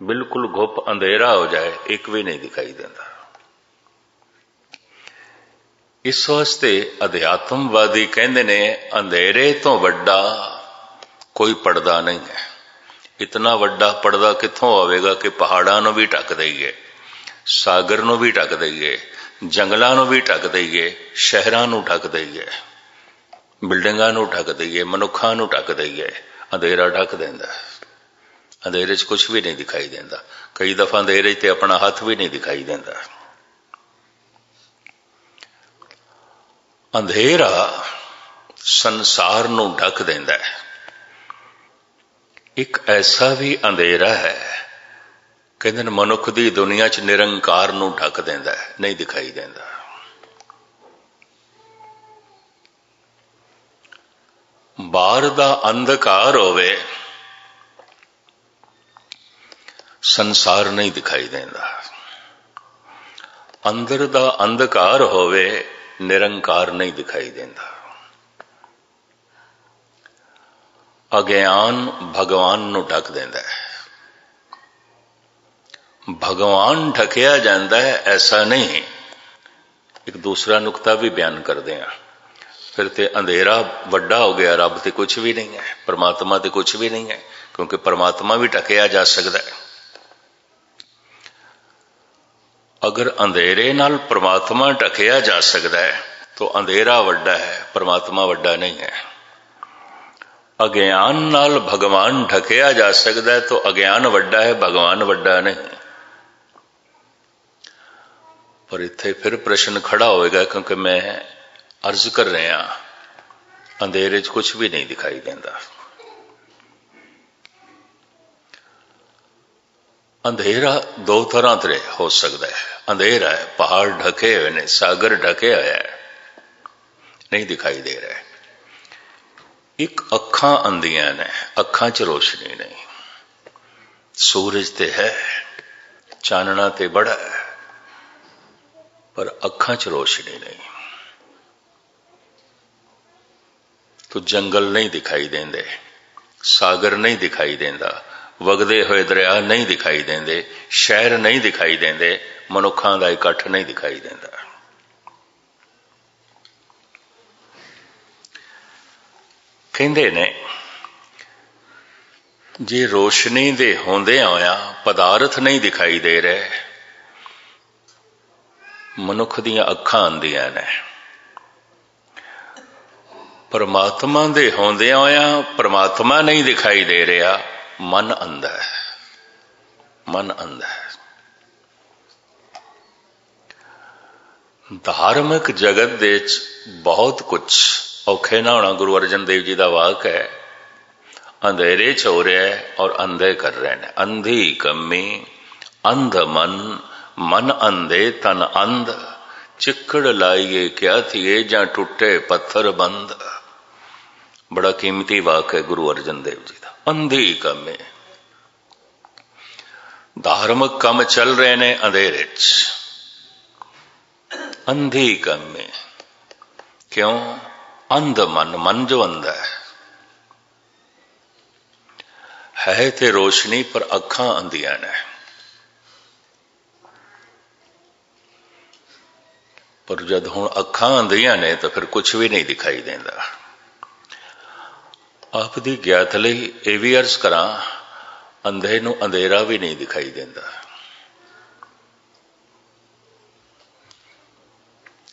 ਬਿਲਕੁਲ ਘੁੱਪ ਅੰਧੇਰਾ ਹੋ ਜਾਏ, ਇੱਕ ਵੀ ਨਹੀਂ ਦਿਖਾਈ ਦਿੰਦਾ ਇਸ ਵਾਸਤੇ ਅਧਿਆਤਮਵਾਦੀ ਕਹਿੰਦੇ ਨੇ, ਅੰਧੇਰੇ ਤੋਂ ਵੱਡਾ ਕੋਈ ਪਰਦਾ ਨਹੀਂ ਹੈ ਇਤਨਾ ਵੱਡਾ ਪਰਦਾ ਕਿੱਥੋਂ ਆਵੇਗਾ ਕਿ ਪਹਾੜਾਂ ਨੂੰ ਵੀ ਢੱਕ ਦਈਏ, ਸਾਗਰ ਨੂੰ ਵੀ ਢੱਕ ਦਈਏ, ਜੰਗਲਾਂ ਨੂੰ ਵੀ ਢੱਕ ਦਈਏ, ਸ਼ਹਿਰਾਂ ਨੂੰ ਢੱਕ ਦਈਏ, ਬਿਲਡਿੰਗਾਂ ਨੂੰ ਢੱਕ ਦਈਏ, ਮਨੁੱਖਾਂ ਨੂੰ ਢੱਕ ਦਈਏ, ਅੰਧੇਰਾ ਢੱਕ ਦਿੰਦਾ ਹੈ। ਅੰਧੇਰੇ 'ਚ ਕੁਝ ਵੀ ਨਹੀਂ ਦਿਖਾਈ ਦਿੰਦਾ। ਕਈ ਦਫਾ ਅੰਧੇਰੇ 'ਚ ਤੇ ਆਪਣਾ ਹੱਥ ਵੀ ਨਹੀਂ ਦਿਖਾਈ ਦਿੰਦਾ। ਅੰਧੇਰਾ ਸੰਸਾਰ ਨੂੰ ਢੱਕ ਦਿੰਦਾ ਹੈ। ਇੱਕ ਐਸਾ ਵੀ ਅੰਧੇਰਾ ਹੈ, ਕਹਿੰਦੇ ਨੇ ਮਨੁੱਖ ਦੀ ਦੁਨੀਆ 'ਚ ਨਿਰੰਕਾਰ ਨੂੰ ਢੱਕ ਦਿੰਦਾ ਹੈ, ਨਹੀਂ ਦਿਖਾਈ ਦਿੰਦਾ। ਬਾਹਰ ਦਾ ਅੰਧਕਾਰ ਹੋਵੇ ਸੰਸਾਰ ਨਹੀਂ ਦਿਖਾਈ ਦਿੰਦਾ। ਅੰਦਰ ਦਾ ਅੰਧਕਾਰ ਹੋਵੇ, ਨਿਰੰਕਾਰ ਨਹੀਂ ਦਿਖਾਈ ਦਿੰਦਾ। ਅਗਿਆਨ ਭਗਵਾਨ ਨੂੰ ਢੱਕ ਦਿੰਦਾ ਹੈ। ਭਗਵਾਨ ਢਕਿਆ ਜਾਂਦਾ ਹੈ, ਐਸਾ ਨਹੀਂ। ਇੱਕ ਦੂਸਰਾ ਨੁਕਤਾ ਵੀ ਬਿਆਨ ਕਰਦੇ ਹਾਂ। ਫਿਰ ਤੇ ਅੰਧੇਰਾ ਵੱਡਾ ਹੋ ਗਿਆ, ਰੱਬ ਤੇ ਕੁਝ ਵੀ ਨਹੀਂ ਹੈ, ਪਰਮਾਤਮਾ ਤੇ ਕੁਝ ਵੀ ਨਹੀਂ ਹੈ, ਕਿਉਂਕਿ ਪਰਮਾਤਮਾ ਵੀ ਢਕਿਆ ਜਾ ਸਕਦਾ ਹੈ। ਅਗਰ ਅੰਧੇਰੇ ਨਾਲ ਪਰਮਾਤਮਾ ਢਕਿਆ ਜਾ ਸਕਦਾ ਹੈ, ਤਾਂ ਅੰਧੇਰਾ ਵੱਡਾ ਹੈ, ਪ੍ਰਮਾਤਮਾ ਵੱਡਾ ਨਹੀਂ ਹੈ। ਅਗਿਆਨ ਨਾਲ ਭਗਵਾਨ ਢਕਿਆ ਜਾ ਸਕਦਾ ਹੈ, ਤਾਂ ਅਗਿਆਨ ਵੱਡਾ ਹੈ, ਭਗਵਾਨ ਵੱਡਾ ਨਹੀਂ ਪਰ ਇੱਥੇ ਫਿਰ ਪ੍ਰਸ਼ਨ ਖੜਾ ਹੋਵੇਗਾ, ਕਿਉਂਕਿ ਮੈਂ ਅਰਜ਼ ਕਰ ਰਿਹਾ, ਅੰਧੇਰੇ 'ਚ ਕੁਝ ਵੀ ਨਹੀਂ ਦਿਖਾਈ ਦਿੰਦਾ। ਅੰਧੇਰਾ ਦੋ ਤਰ੍ਹਾਂ ਤੇ ਹੋ ਸਕਦਾ ਹੈ ਅੰਧੇਰਾ ਹੈ ਪਹਾੜ ਢਕੇ ਹੋਏ ਨੇ ਸਾਗਰ ਢਕੇ ਹੋਇਆ ਹੈ ਨਹੀਂ ਦਿਖਾਈ ਦੇ ਰਿਹਾ ਇੱਕ ਅੱਖਾਂ ਅੰਧੀਆਂ ਨੇ ਅੱਖਾਂ 'ਚ ਰੋਸ਼ਨੀ ਨਹੀਂ ਸੂਰਜ ਤੇ ਹੈ ਚਾਨਣਾ ਤੇ ਬੜਾ ਹੈ ਪਰ ਅੱਖਾਂ 'ਚ ਰੋਸ਼ਨੀ ਨਹੀਂ ਤੋ ਜੰਗਲ ਨਹੀਂ ਦਿਖਾਈ ਦਿੰਦੇ ਸਾਗਰ ਨਹੀਂ ਦਿਖਾਈ ਦਿੰਦਾ ਵਗਦੇ ਹੋਏ ਦਰਿਆ ਨਹੀਂ ਦਿਖਾਈ ਦਿੰਦੇ, ਸ਼ਹਿਰ ਨਹੀਂ ਦਿਖਾਈ ਦਿੰਦੇ, ਮਨੁੱਖਾਂ ਦਾ ਇਕੱਠ ਨਹੀਂ ਦਿਖਾਈ ਦਿੰਦਾ। ਕਹਿੰਦੇ ਨੇ, ਜੇ ਰੋਸ਼ਨੀ ਦੇ ਹੁੰਦੇ ਹੋਇਆ ਪਦਾਰਥ ਨਹੀਂ ਦਿਖਾਈ ਦੇ ਰਹੇ, ਮਨੁੱਖ ਦੀਆਂ ਅੱਖਾਂ ਅੰਧੀਆਂ ਨੇ। ਪਰਮਾਤਮਾ ਦੇ ਹੁੰਦਿਆਂ ਹੋਇਆਂ ਪਰਮਾਤਮਾ ਨਹੀਂ ਦਿਖਾਈ ਦੇ ਰਿਹਾ ਮਨ ਅੰਧਾ ਹੈ ਮਨ ਅੰਧਾ ਹੈ ਧਾਰਮਿਕ ਜਗਤ ਦੇ ਵਿੱਚ ਬਹੁਤ ਕੁਝ ਔਖੇ ਨਾ ਹੋਣਾ ਗੁਰੂ ਅਰਜਨ ਦੇਵ ਜੀ ਦਾ ਵਾਕ ਹੈ ਅੰਧੇਰੇ ਚ ਹੋ ਰਿਹਾ ਹੈ ਔਰ ਅੰਧੇ ਕਰ ਰਹੇ ਨੇ ਅੰਧੀ ਕੰਮੀ ਅੰਧ ਮਨ ਮਨ ਅੰਧੇ ਤਨ ਅੰਧ ਚਿੱਕੜ ਲਾਈਏ ਕਿਆ ਥੀਏ ਜਾਂ ਟੁੱਟੇ ਪੱਥਰ ਬੰਦ ਬੜਾ ਕੀਮਤੀ ਵਾਕ ਹੈ ਗੁਰੂ ਅਰਜਨ ਦੇਵ ਜੀ ਦਾ ਅੰਧੀ ਕੰਮੇ ਧਾਰਮਿਕ ਕੰਮ ਚੱਲ ਰਹੇ ਨੇ ਅੰਧੇਰੇ 'ਚ ਅੰਧੀ ਕੰਮੇ ਕਿਉਂ ਅੰਧ ਮਨ ਮਨ ਜੋ ਅੰਧਾ ਹੈ ਹੈ ਤੇ ਰੋਸ਼ਨੀ ਪਰ ਅੱਖਾਂ ਅੰਧੀਆਂ ਨੇ ਪਰ ਜਦ ਹੁਣ ਅੱਖਾਂ ਅੰਧੀਆਂ ਨੇ ਤਾਂ ਫਿਰ ਕੁਝ ਵੀ ਨਹੀਂ ਦਿਖਾਈ ਦਿੰਦਾ ਆਪ ਦੀ ਗਿਆਤ ਲਈ ਇਹ ਵੀ ਅਰਜ਼ ਕਰਾਂ, ਅੰਧੇ ਨੂੰ ਅੰਧੇਰਾ ਵੀ ਨਹੀਂ ਦਿਖਾਈ ਦਿੰਦਾ।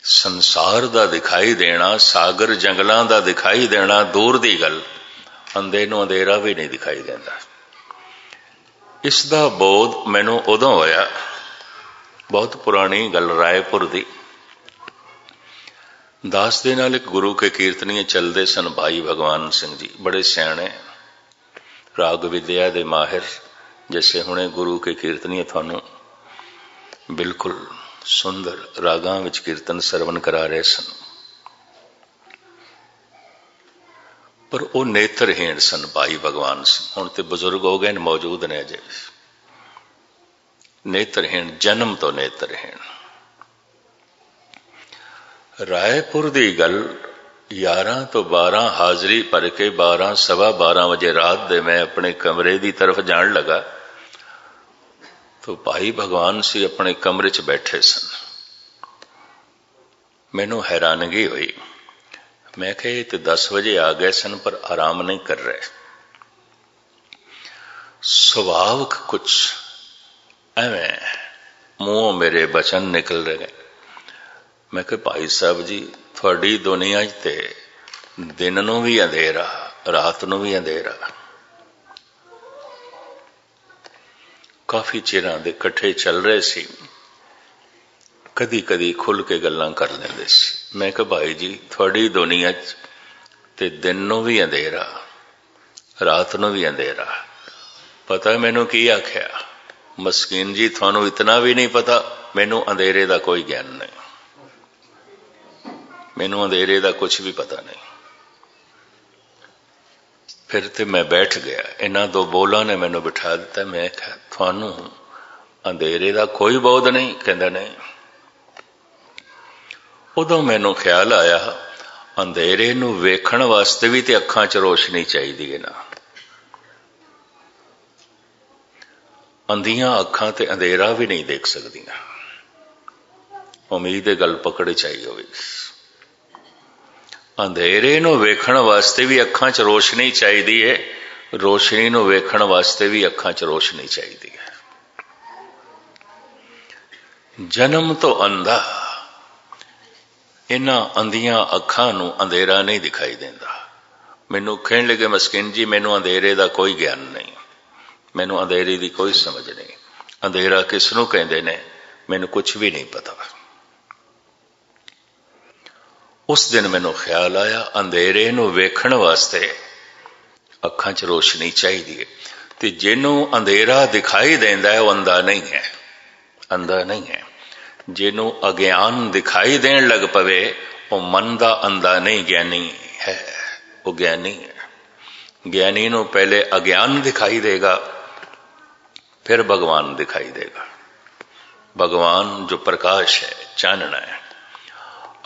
ਸੰਸਾਰ ਦਾ ਦਿਖਾਈ ਦੇਣਾ, ਸਾਗਰ ਜੰਗਲਾਂ ਦਾ ਦਿਖਾਈ ਦੇਣਾ, ਦੂਰ ਦੀ ਗੱਲ, ਅੰਧੇ ਨੂੰ ਅੰਧੇਰਾ ਵੀ ਨਹੀਂ ਦਿਖਾਈ ਦਿੰਦਾ। ਇਸ ਦਾ ਬੋਧ ਮੈਨੂੰ ਉਦੋਂ ਹੋਇਆ, ਬਹੁਤ ਪੁਰਾਣੀ ਗੱਲ ਰਾਏਪੁਰ ਦੀ। ਦਾਸ ਦੇ ਨਾਲ ਇੱਕ ਗੁਰੂ ਕੇ ਕੀਰਤਨੀਏ ਚੱਲਦੇ ਸਨ ਭਾਈ ਭਗਵਾਨ ਸਿੰਘ ਜੀ। ਬੜੇ ਸਿਆਣੇ, ਰਾਗ ਵਿਦਿਆ ਦੇ ਮਾਹਿਰ ਜਿਵੇਂ ਹੁਣੇ ਗੁਰੂ ਕੇ ਕੀਰਤਨੀਏ ਤੁਹਾਨੂੰ ਬਿਲਕੁਲ ਸੁੰਦਰ ਰਾਗਾਂ ਵਿੱਚ ਕੀਰਤਨ ਸਰਵਨ ਕਰਾ ਰਹੇ ਸਨ। ਪਰ ਉਹ ਨੇਤਰਹੀਣ ਸਨ ਭਾਈ ਭਗਵਾਨ ਸਿੰਘ। ਹੁਣ ਤੇ ਬਜ਼ੁਰਗ ਹੋ ਗਏ ਨੇ, ਮੌਜੂਦ ਨੇ ਅਜੇ। ਨੇਤਰਹੀਣ, ਜਨਮ ਤੋਂ ਨੇਤਰਹੀਣ। ਰਾਏਪੁਰ ਦੀ ਗੱਲ 11 ਤੋਂ 12 ਹਾਜ਼ਰੀ ਭਰ ਕੇ 12 ਸਵਾ 12 ਵਜੇ ਰਾਤ ਦੇ ਮੈਂ ਆਪਣੇ ਕਮਰੇ ਦੀ ਤਰਫ ਜਾਣ ਲੱਗਾ ਤੋ ਭਾਈ ਭਗਵਾਨ ਸੀ ਆਪਣੇ ਕਮਰੇ 'ਚ ਬੈਠੇ ਸਨ। ਮੈਨੂੰ ਹੈਰਾਨਗੀ ਹੋਈ। ਮੈਂ ਕਿਹਾ, ਇਹ ਤੇ 10 ਵਜੇ ਆ ਗਏ ਸਨ, ਪਰ ਆਰਾਮ ਨਹੀਂ ਕਰ ਰਹੇ। ਸੁਭਾਵਕ ਕੁਛ ਐਵੇਂ ਮੂੰਹੋਂ ਮੇਰੇ ਬਚਨ ਨਿਕਲ ਰਹੇ। ਮੈਂ ਕਿਹਾ, ਭਾਈ ਸਾਹਿਬ ਜੀ, ਤੁਹਾਡੀ ਦੁਨੀਆ 'ਚ ਤੇ ਦਿਨ ਨੂੰ ਵੀ ਅੰਧੇਰਾ, ਰਾਤ ਨੂੰ ਵੀ ਅੰਧੇਰਾ। ਕਾਫੀ ਚਿਰਾਂ ਦੇ ਇਕੱਠੇ ਚੱਲ ਰਹੇ ਸੀ। ਕਦੀ ਕਦੀ ਖੁੱਲ ਕੇ ਗੱਲਾਂ ਕਰ ਲੈਂਦੇ ਸੀ। ਮੈਂ ਕਿਹਾ, ਭਾਈ ਜੀ, ਤੁਹਾਡੀ ਦੁਨੀਆ 'ਚ ਤੇ ਦਿਨ ਨੂੰ ਵੀ ਅੰਧੇਰਾ, ਰਾਤ ਨੂੰ ਵੀ ਅੰਧੇਰਾ। ਪਤਾ ਮੈਨੂੰ ਕੀ ਆਖਿਆ? ਮਸਕੀਨ ਜੀ, ਤੁਹਾਨੂੰ ਇਤਨਾ ਵੀ ਨਹੀਂ ਪਤਾ, ਮੈਨੂੰ ਅੰਧੇਰੇ ਦਾ ਕੋਈ ਗਿਆਨ ਨਹੀਂ। ਮੈਨੂੰ ਅੰਧੇਰੇ ਦਾ ਕੁਝ ਵੀ ਪਤਾ ਨਹੀਂ। ਫਿਰ ਤੇ ਮੈਂ ਬੈਠ ਗਿਆ। ਇਹਨਾਂ ਦੋ ਬੋਲਾਂ ਨੇ ਮੈਨੂੰ ਬਿਠਾ ਦਿੱਤਾ। ਮੈਂ ਕਿਹਾ, ਤੁਹਾਨੂੰ ਅੰਧੇਰੇ ਦਾ ਕੋਈ ਬੋਧ ਨਹੀਂ? ਕਹਿੰਦਾ, ਨਹੀਂ। ਉਦੋਂ ਮੈਨੂੰ ਖਿਆਲ ਆਇਆ, ਅੰਧੇਰੇ ਨੂੰ ਵੇਖਣ ਵਾਸਤੇ ਵੀ ਤੇ ਅੱਖਾਂ 'ਚ ਰੋਸ਼ਨੀ ਚਾਹੀਦੀ ਹੈ ਨਾ। ਅੰਧੀਆਂ ਅੱਖਾਂ ਤੇ ਅੰਧੇਰਾ ਵੀ ਨਹੀਂ ਦੇਖ ਸਕਦੀਆਂ। ਉਮੀਦ ਹੈ ਗੱਲ ਪਕੜ ਚਾਹੀ ਹੋਵੇਗੀ। ਅੰਧੇਰੇ ਨੂੰ ਵੇਖਣ ਵਾਸਤੇ ਵੀ ਅੱਖਾਂ 'ਚ ਰੋਸ਼ਨੀ ਚਾਹੀਦੀ ਹੈ ਰੋਸ਼ਨੀ ਨੂੰ ਵੇਖਣ ਵਾਸਤੇ ਵੀ ਅੱਖਾਂ 'ਚ ਰੋਸ਼ਨੀ ਚਾਹੀਦੀ ਹੈ ਜਨਮ ਤੋਂ ਅੰਧਾ, ਇਹਨਾਂ ਅੰਧੀਆਂ ਅੱਖਾਂ ਨੂੰ ਅੰਧੇਰਾ ਨਹੀਂ ਦਿਖਾਈ ਦਿੰਦਾ। ਮੈਨੂੰ ਕਹਿਣ ਲੱਗੇ, ਮਸਕਿਨ ਜੀ, ਮੈਨੂੰ ਅੰਧੇਰੇ ਦਾ ਕੋਈ ਗਿਆਨ ਨਹੀਂ। ਮੈਨੂੰ ਅੰਧੇਰੇ ਦੀ ਕੋਈ ਸਮਝ ਨਹੀਂ। ਅੰਧੇਰਾ ਕਿਸ ਨੂੰ ਕਹਿੰਦੇ ਨੇ? ਮੈਨੂੰ ਕੁਝ ਵੀ ਨਹੀਂ ਪਤਾ। ਉਸ ਦਿਨ ਮੈਨੂੰ ਖਿਆਲ ਆਇਆ, ਅੰਧੇਰੇ ਨੂੰ ਵੇਖਣ ਵਾਸਤੇ। ਅੱਖਾਂ 'ਚ ਰੋਸ਼ਨੀ ਚਾਹੀਦੀ ਹੈ ਤੇ ਜਿਹਨੂੰ ਅੰਧੇਰਾ ਦਿਖਾਈ ਦਿੰਦਾ ਹੈ, ਉਹ ਅੰਧਾ ਨਹੀਂ ਹੈ। ਅੰਧਾ ਨਹੀਂ ਹੈ। ਜਿਹਨੂੰ ਅਗਿਆਨ ਦਿਖਾਈ ਦੇਣ ਲੱਗ ਪਵੇ, ਉਹ ਮਨ ਦਾ ਅੰਧਾ ਨਹੀਂ, ਗਿਆਨੀ ਹੈ। ਉਹ ਗਿਆਨੀ ਹੈ। ਗਿਆਨੀ ਨੂੰ ਪਹਿਲੇ ਅਗਿਆਨ ਦਿਖਾਈ ਦੇਗਾ, ਫਿਰ ਭਗਵਾਨ ਦਿਖਾਈ ਦੇਗਾ। ਭਗਵਾਨ ਜੋ ਪ੍ਰਕਾਸ਼ ਹੈ, ਚਾਨਣਾ ਹੈ।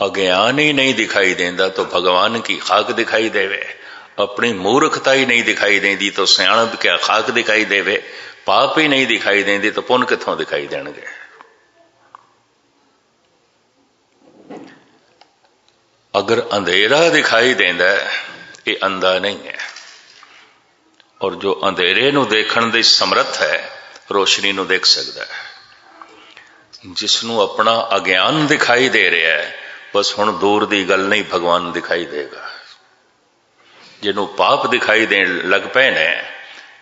ਅਗਿਆਨ ਹੀ ਨਹੀਂ ਦਿਖਾਈ ਦਿੰਦਾ ਤਾਂ ਭਗਵਾਨ ਕੀ ਖਾਕ ਦਿਖਾਈ ਦੇਵੇ? ਆਪਣੀ ਮੂਰਖਤਾ ਹੀ ਨਹੀਂ ਦਿਖਾਈ ਦਿੰਦੀ ਤਾਂ ਸਿਆਣਪ ਕਿਆ ਖਾਕ ਦਿਖਾਈ ਦੇਵੇ? ਪਾਪ ਹੀ ਨਹੀਂ ਦਿਖਾਈ ਦਿੰਦੀ ਤਾਂ ਪੁੰਨ ਕਿੱਥੋਂ ਦਿਖਾਈ ਦੇਣਗੇ? ਅਗਰ ਅੰਧੇਰਾ ਦਿਖਾਈ ਦਿੰਦਾ ਇਹ ਅੰਧਾ ਨਹੀਂ ਹੈ। ਔਰ ਜੋ ਅੰਧੇਰੇ ਨੂੰ ਦੇਖਣ ਦੀ ਸਮਰੱਥ ਹੈ, ਰੋਸ਼ਨੀ ਨੂੰ ਦੇਖ ਸਕਦਾ ਹੈ। ਜਿਸ ਨੂੰ ਆਪਣਾ ਅਗਿਆਨ ਦਿਖਾਈ ਦੇ ਰਿਹਾ ਹੈ ਬਸ ਹੁਣ ਦੂਰ ਦੀ ਗੱਲ ਨਹੀਂ ਭਗਵਾਨ ਦਿਖਾਈ ਦੇਗਾ। ਜਿਹਨੂੰ ਪਾਪ ਦਿਖਾਈ ਦੇਣ ਲੱਗ ਪਏ ਨੇ,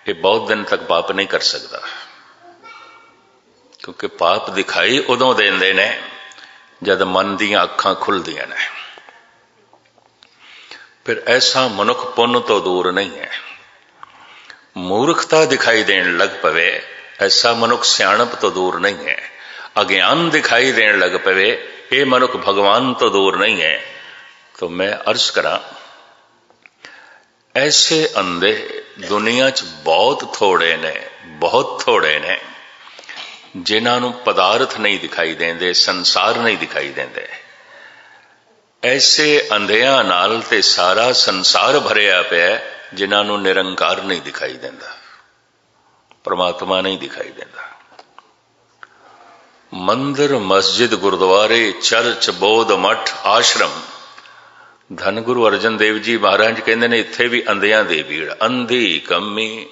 ਇਹ ਬਹੁਤ ਦਿਨ ਤੱਕ ਪਾਪ ਨਹੀਂ ਕਰ ਸਕਦਾ। ਕਿਉਂਕਿ ਪਾਪ ਦਿਖਾਈ ਉਦੋਂ ਦਿੰਦੇ ਨੇ, ਜਦ ਮਨ ਦੀਆਂ ਅੱਖਾਂ ਖੁੱਲਦੀਆਂ ਨੇ। ਫਿਰ ਐਸਾ ਮਨੁੱਖ ਪੁੰਨ ਤੋਂ ਦੂਰ ਨਹੀਂ ਹੈ। ਮੂਰਖਤਾ ਦਿਖਾਈ ਦੇਣ ਲੱਗ ਪਵੇ, ਐਸਾ ਮਨੁੱਖ ਸਿਆਣਪ ਤੋਂ ਦੂਰ ਨਹੀਂ ਹੈ। ਅਗਿਆਨ ਦਿਖਾਈ ਦੇਣ ਲੱਗ ਪਵੇ ਇਹ ਮਨੁੱਖ ਭਗਵਾਨ ਤੋਂ ਦੂਰ ਨਹੀਂ ਹੈ तो मैं अर्ज करा ऐसे अंधे ਦੁਨੀਆ 'ਚ ਬਹੁਤ ਥੋੜੇ ਨੇ ਬਹੁਤ ਥੋੜੇ ਨੇ ਜਿਨ੍ਹਾਂ ਨੂੰ ਪਦਾਰਥ ਨਹੀਂ ਦਿਖਾਈ ਦਿੰਦੇ ਸੰਸਾਰ ਨਹੀਂ ਦਿਖਾਈ ਦਿੰਦੇ ਐਸੇ ਅੰਧਿਆਂ ਨਾਲ ਤੇ ਸਾਰਾ ਸੰਸਾਰ ਭਰਿਆ ਪਿਆ ਜਿਨ੍ਹਾਂ ਨੂੰ ਨਿਰੰਕਾਰ ਨਹੀਂ ਦਿਖਾਈ ਦਿੰਦਾ ਪਰਮਾਤਮਾ ਨਹੀਂ ਦਿਖਾਈ ਦਿੰਦਾ ਮੰਦਰ, ਮਸਜਿਦ, ਗੁਰਦੁਆਰੇ, ਚਰਚ, ਬੋਧ ਮਠ, ਆਸ਼ਰਮ। ਧੰਨ ਗੁਰੂ ਅਰਜਨ ਦੇਵ ਜੀ ਮਹਾਰਾਜ ਕਹਿੰਦੇ ਨੇ, ਇੱਥੇ ਵੀ ਅੰਧਿਆਂ ਦੇ ਭੀੜ। ਅੰਧੀ ਕੰਮੀ,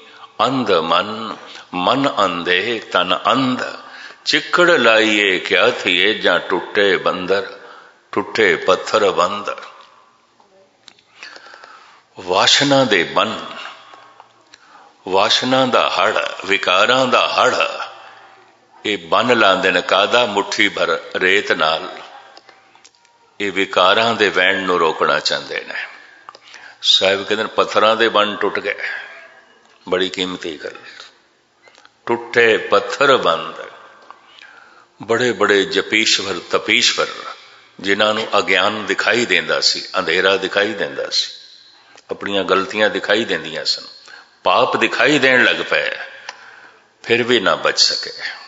ਅੰਧ ਮਨ। ਮਨ ਅੰਧੇ, ਤਨ ਅੰਧ। ਚਿੱਕੜ ਲਾਈਏ, ਕਿਆ ਥੀਏ, ਜਾਂ ਟੁੱਟੇ ਬੰਦਰ, ਟੁੱਟੇ ਪੱਥਰ ਬੰਦਰ। ਵਾਸ਼ਨਾ ਦੇ ਬਨ। ਵਾਸ਼ਨਾ ਦਾ ਹੜ ਵਿਕਾਰਾਂ ਦਾ ਹੜ ਇਹ ਬੰਨ ਲਾਉਂਦੇ ਨੇ ਕਾਦਾ ਮੁਠੀ ਭਰ ਰੇਤ ਨਾਲ। ਇਹ ਵਿਕਾਰਾਂ ਦੇ ਵਹਿਣ ਨੂੰ ਰੋਕਣਾ ਚਾਹੁੰਦੇ ਨੇ। ਸਾਹਿਬ ਕਹਿੰਦੇ ਪੱਥਰਾਂ ਦੇ ਬੰਨ ਟੁੱਟ ਗਏ। ਬੜੀ ਕੀਮਤੀ ਗੱਲ। ਟੁੱਟੇ ਪੱਥਰ ਬੰਦ। ਬੜੇ ਬੜੇ ਜਪੀਸ਼ਵਰ, ਤਪੀਸ਼ਵਰ, ਜਿਨ੍ਹਾਂ ਨੂੰ ਅਗਿਆਨ ਦਿਖਾਈ ਦਿੰਦਾ ਸੀ, ਅੰਧੇਰਾ ਦਿਖਾਈ ਦਿੰਦਾ ਸੀ। ਆਪਣੀਆਂ ਗਲਤੀਆਂ ਦਿਖਾਈ ਦਿੰਦੀਆਂ ਸਨ। ਪਾਪ ਦਿਖਾਈ ਦੇਣ ਲੱਗ ਪਏ। ਫਿਰ ਵੀ ਨਾ ਬਚ ਸਕੇ।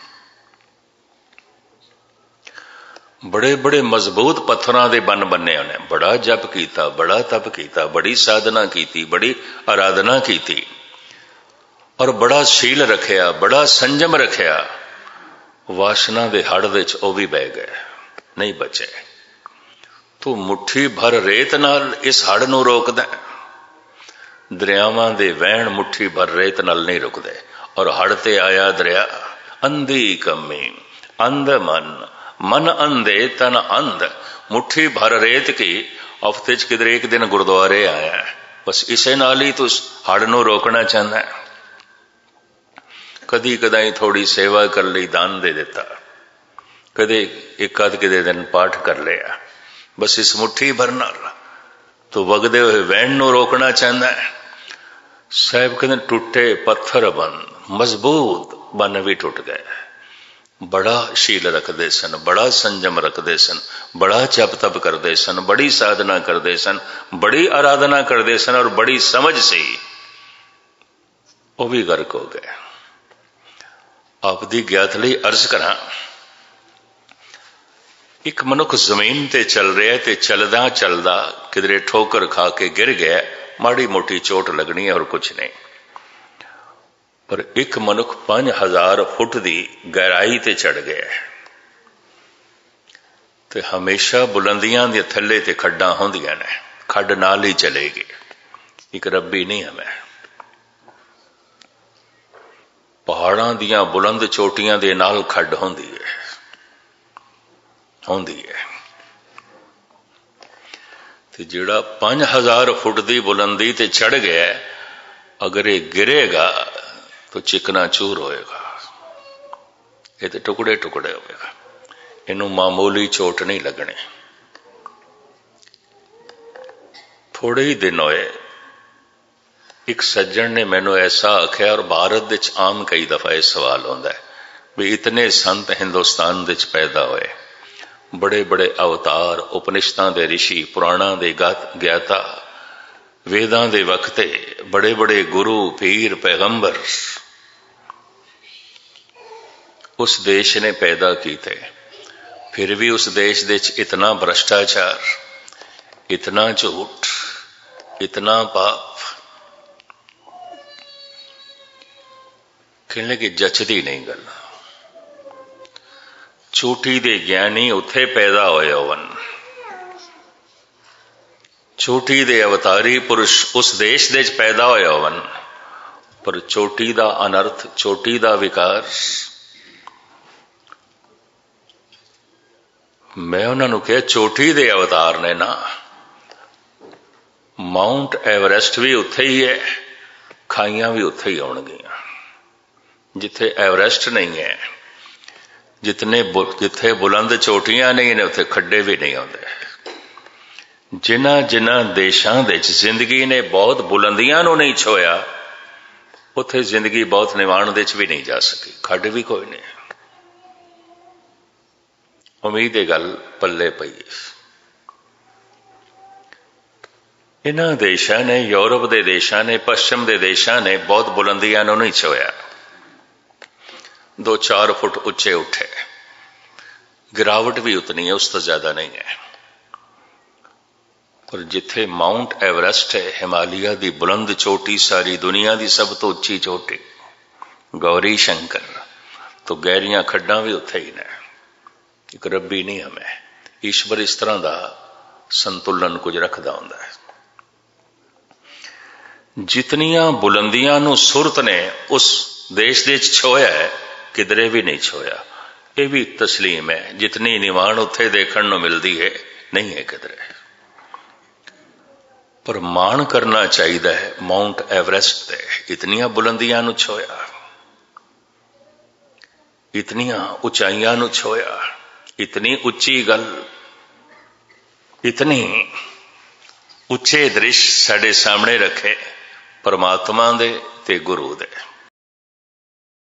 ਬੜੇ ਬੜੇ ਮਜ਼ਬੂਤ ਪੱਥਰਾਂ ਦੇ ਬੰਨ ਬੰਨੇ ਉਹਨੇ। ਬੜਾ ਜਪ ਕੀਤਾ, ਬੜਾ ਤਪ ਕੀਤਾ, ਬੜੀ ਸਾਧਨਾ ਕੀਤੀ, ਬੜੀ ਆਰਾਧਨਾ ਕੀਤੀ। ਔਰ ਬੜਾ ਸ਼ੀਲ ਰੱਖਿਆ, ਬੜਾ ਸੰਜਮ ਰੱਖਿਆ। ਵਾਸ਼ਨਾ ਦੇ ਹੜ ਵਿੱਚ ਉਹ ਵੀ ਬਹਿ ਗਏ। ਨਹੀਂ ਬਚੇ। ਤੂੰ ਮੁਠੀ ਭਰ ਰੇਤ ਨਾਲ ਇਸ ਹੜ ਨੂੰ ਰੋਕਦਾ ਦਰਿਆਵਾਂ ਦੇ ਵਹਿਣ ਮੁਠੀ ਭਰ ਰੇਤ ਨਾਲ ਨਹੀਂ ਰੁਕਦੇ। ਔਰ ਹੜ ਤੇ ਆਇਆ ਦਰਿਆ, ਅੰਧੀ ਕੰਮੀ, ਅੰਧ ਮਨ। ਮਨ ਅੰਧੇ ਤਨ ਅੰਧ। ਮੁਠੀ ਭਰ ਰੇਤ ਕੀ, ਹਫ਼ਤੇ ਚ ਕਿਧਰੇ ਇੱਕ ਦਿਨ ਗੁਰਦੁਆਰੇ ਆਇਆ ਬਸ ਇਸੇ ਨਾਲ ਹੀ ਤੂੰ ਹੜ ਨੂੰ ਰੋਕਣਾ ਚਾਹੁੰਦਾ ਹੈ। ਕਦੀ ਕਦਾਈ ਥੋੜੀ ਸੇਵਾ ਕਰ ਲਈ ਦਾਨ ਦੇ ਦਿੱਤਾ। ਕਦੇ ਇੱਕ ਅੱਧ ਕਿਤੇ ਦਿਨ ਪਾਠ ਕਰ ਲਿਆ। ਬਸ ਇਸ ਮੁਠੀ ਭਰ ਨਾਲ ਤੂੰ ਵਗਦੇ ਹੋਏ ਵਹਿਣ ਨੂੰ ਰੋਕਣਾ ਚਾਹੁੰਦਾ ਹੈ। ਸਾਹਿਬ ਕਹਿੰਦੇ ਟੁੱਟੇ ਪੱਥਰ ਬਨ, ਮਜ਼ਬੂਤ ਬਨ ਵੀ ਟੁੱਟ ਗਏ। ਬੜਾ ਸ਼ੀਲ ਰੱਖਦੇ ਸਨ, ਬੜਾ ਸੰਜਮ ਰੱਖਦੇ ਸਨ, ਬੜਾ ਜਪ ਤਪ ਕਰਦੇ ਸਨ, ਬੜੀ ਸਾਧਨਾ ਕਰਦੇ ਸਨ, ਬੜੀ ਆਰਾਧਨਾ ਕਰਦੇ ਸਨ ਔਰ ਬੜੀ ਸਮਝ ਸੀ। ਉਹ ਵੀ ਗਰਕ ਹੋ ਗਏ। ਆਪਦੀ ਗਿਆਤ ਲਈ ਅਰਜ਼ ਕਰਾਂ, ਇੱਕ ਮਨੁੱਖ ਜ਼ਮੀਨ ਤੇ ਚੱਲ ਰਿਹਾ ਤੇ ਚੱਲਦਾ ਚੱਲਦਾ ਕਿਧਰੇ ਠੋਕਰ ਖਾ ਕੇ ਗਿਰ ਗਿਆ, ਮਾੜੀ ਮੋਟੀ ਚੋਟ ਲੱਗਣੀ ਹੈ ਔਰ ਕੁਝ ਨਹੀਂ। ਪਰ ਇੱਕ ਮਨੁੱਖ 5000 ਫੁੱਟ ਦੀ ਗਹਿਰਾਈ ਤੇ ਚੜ ਗਿਆ ਤੇ ਹਮੇਸ਼ਾ ਬੁਲੰਦੀਆਂ ਦੇ ਥੱਲੇ ਤੇ ਖੱਡਾਂ ਹੁੰਦੀਆਂ ਨੇ। ਖੱਡ ਨਾਲ ਹੀ ਚਲੇਗੀ ਇੱਕ ਰੱਬੀ ਨਹੀਂ ਹੈ ਮੈਂ। ਪਹਾੜਾਂ ਦੀਆਂ ਬੁਲੰਦ ਚੋਟੀਆਂ ਦੇ ਨਾਲ ਖੱਡ ਹੁੰਦੀ ਹੈ। ਹੁੰਦੀ ਹੈ। ਤੇ ਜਿਹੜਾ 5000 ਫੁੱਟ ਦੀ ਬੁਲੰਦੀ ਤੇ ਚੜ ਗਿਆ, ਅਗਰ ਇਹ ਗਿਰੇਗਾ ਤਾਂ ਚਿਕਨਾ ਚੂਰ ਹੋਏਗਾ ਇਹ ਤੇ ਟੁਕੜੇ ਟੁਕੜੇ ਹੋਵੇਗਾ ਇਹਨੂੰ ਮਾਮੂਲੀ ਚੋਟ ਨਹੀਂ ਲੱਗਣੀ ਥੋੜੇ ਹੀ ਦਿਨ ਹੋਏ ਇੱਕ ਸੱਜਣ ਨੇ ਮੈਨੂੰ ਐਸਾ ਆਖਿਆ ਔਰ ਭਾਰਤ ਵਿੱਚ ਆਮ ਕਈ ਦਫਾ ਇਹ ਸਵਾਲ ਹੁੰਦਾ ਹੈ ਵੀ ਇਤਨੇ ਸੰਤ ਹਿੰਦੁਸਤਾਨ ਵਿੱਚ ਪੈਦਾ ਹੋਏ ਬੜੇ ਬੜੇ ਅਵਤਾਰ ਉਪਨਿਸ਼ਦਾਂ ਦੇ ਰਿਸ਼ੀ ਪੁਰਾਣਾਂ ਦੇ ਗਾਤ ਗਿਆਤਾ ਵੇਦਾਂ ਦੇ ਵਕਤੇ ਬੜੇ ਬੜੇ ਗੁਰੂ ਪੀਰ ਪੈਗੰਬਰ ਉਸ ਦੇਸ਼ ਨੇ ਪੈਦਾ ਕੀਤੇ ਫਿਰ ਵੀ ਉਸ ਦੇਸ਼ ਦੇ ਵਿੱਚ ਇਤਨਾ ਭ੍ਰਸ਼ਟਾਚਾਰ ਇਤਨਾ ਝੂਠ ਇਤਨਾ ਪਾਪ ਕਹਿੰਦੇ ਕਿ ਜੱਚਦੀ ਨਹੀਂ ਗੱਲ ਚੋਟੀ ਦੇ ਗਿਆਨੀ ਉੱਥੇ ਪੈਦਾ ਹੋਏ ਹੋਵਨ ਚੋਟੀ ਦੇ ਅਵਤਾਰੀ ਪੁਰਸ਼ ਉਸ ਦੇਸ਼ ਦੇ ਵਿੱਚ ਪੈਦਾ ਹੋਏ ਹੋਵਨ ਪਰ ਚੋਟੀ ਦਾ ਅਨਰਥ ਚੋਟੀ ਦਾ ਵਿਕਾਰ ਮੈਂ ਉਹਨਾਂ ਨੂੰ ਕਿਹਾ, ਚੋਟੀ ਦੇ ਅਵਤਾਰ ਨੇ ਨਾ। ਮਾਉਂਟ ਐਵਰੈਸਟ ਵੀ ਉੱਥੇ ਹੀ ਹੈ, ਖਾਈਆਂ ਵੀ ਉੱਥੇ ਹੀ ਆਉਣਗੀਆਂ। ਜਿੱਥੇ ਐਵਰੈਸਟ ਨਹੀਂ ਹੈ, ਜਿਤਨੇ ਜਿੱਥੇ ਬੁਲੰਦ ਚੋਟੀਆਂ ਨਹੀਂ ਨੇ, ਉੱਥੇ ਖੱਡੇ ਵੀ ਨਹੀਂ ਆਉਂਦੇ। ਜਿਨ੍ਹਾਂ ਜਿਨ੍ਹਾਂ ਦੇਸ਼ਾਂ ਦੇ ਵਿੱਚ ਜ਼ਿੰਦਗੀ ਨੇ ਬਹੁਤ ਬੁਲੰਦੀਆਂ ਨੂੰ ਨਹੀਂ ਛੋਇਆ, ਉੱਥੇ ਜ਼ਿੰਦਗੀ ਬਹੁਤ ਨਿਵਾਣ ਦੇ ਵਿੱਚ ਵੀ ਨਹੀਂ ਜਾ ਸਕੀ। ਖੱਡ ਵੀ ਕੋਈ ਨਹੀਂ। ਉਮੀਦ ਇਹ ਗੱਲ ਪੱਲੇ ਪਈ ਇਹਨਾਂ ਦੇਸ਼ਾਂ ਨੇ ਯੂਰਪ ਦੇ ਦੇਸ਼ਾਂ ਨੇ ਪੱਛਮ ਦੇ ਦੇਸ਼ਾਂ ਨੇ ਬਹੁਤ ਬੁਲੰਦੀਆਂ ਨੂੰ ਨਹੀਂ ਛੋਇਆ ਦੋ ਚਾਰ ਫੁੱਟ ਉੱਚੇ ਉੱਠੇ ਗਿਰਾਵਟ ਵੀ ਉਤਨੀ ਹੈ ਉਸ ਤੋਂ ਜ਼ਿਆਦਾ ਨਹੀਂ ਹੈ ਪਰ ਜਿੱਥੇ ਮਾਉਂਟ ਐਵਰੈਸਟ ਹੈ ਹਿਮਾਲਿਆ ਦੀ ਬੁਲੰਦ ਚੋਟੀ ਸਾਰੀ ਦੁਨੀਆ ਦੀ ਸਭ ਤੋਂ ਉੱਚੀ ਚੋਟੀ ਗੌਰੀ ਸ਼ੰਕਰ ਤੋਂ ਗਹਿਰੀਆਂ ਖੱਡਾਂ ਵੀ ਉੱਥੇ ਹੀ ਨੇ ਇੱਕ ਰੱਬੀ ਨਹੀਂ ਹਮੇ ਈਸ਼ਵਰ ਇਸ ਤਰ੍ਹਾਂ ਦਾ ਸੰਤੁਲਨ ਕੁਝ ਰੱਖਦਾ ਹੁੰਦਾ ਹੈ। ਜਿਤਨੀਆਂ ਬੁਲੰਦੀਆਂ ਨੂੰ ਸੁਰਤ ਨੇ, ਉਸ ਦੇਸ਼ ਦੇ ਵਿੱਚ ਛੋਇਆ ਹੈ, ਕਿਧਰੇ ਵੀ ਨਹੀਂ ਛੋਇਆ ਇਹ ਵੀ ਤਸਲੀਮ ਹੈ। ਜਿਤਨੀ ਨਿਵਾਣ ਉੱਥੇ ਦੇਖਣ ਨੂੰ ਮਿਲਦੀ ਹੈ, ਨਹੀਂ ਹੈ ਕਿਧਰੇ। ਪਰ ਮਾਣ ਕਰਨਾ ਚਾਹੀਦਾ ਹੈ ਮਾਉਂਟ ਐਵਰੈਸਟ ਤੇ। ਇਤਨੀਆਂ ਬੁਲੰਦੀਆਂ ਨੂੰ ਛੋਇਆ ਇਤਨੀਆਂ ਉਚਾਈਆਂ ਨੂੰ ਛੋਇਆ ਇਤਨੀ ਉੱਚੀ ਗੱਲ ਇਤਨੀ ਉੱਚੇ ਦ੍ਰਿਸ਼ ਸਾਡੇ ਸਾਹਮਣੇ ਰੱਖੇ ਪਰਮਾਤਮਾ ਦੇ ਤੇ ਗੁਰੂ ਦੇ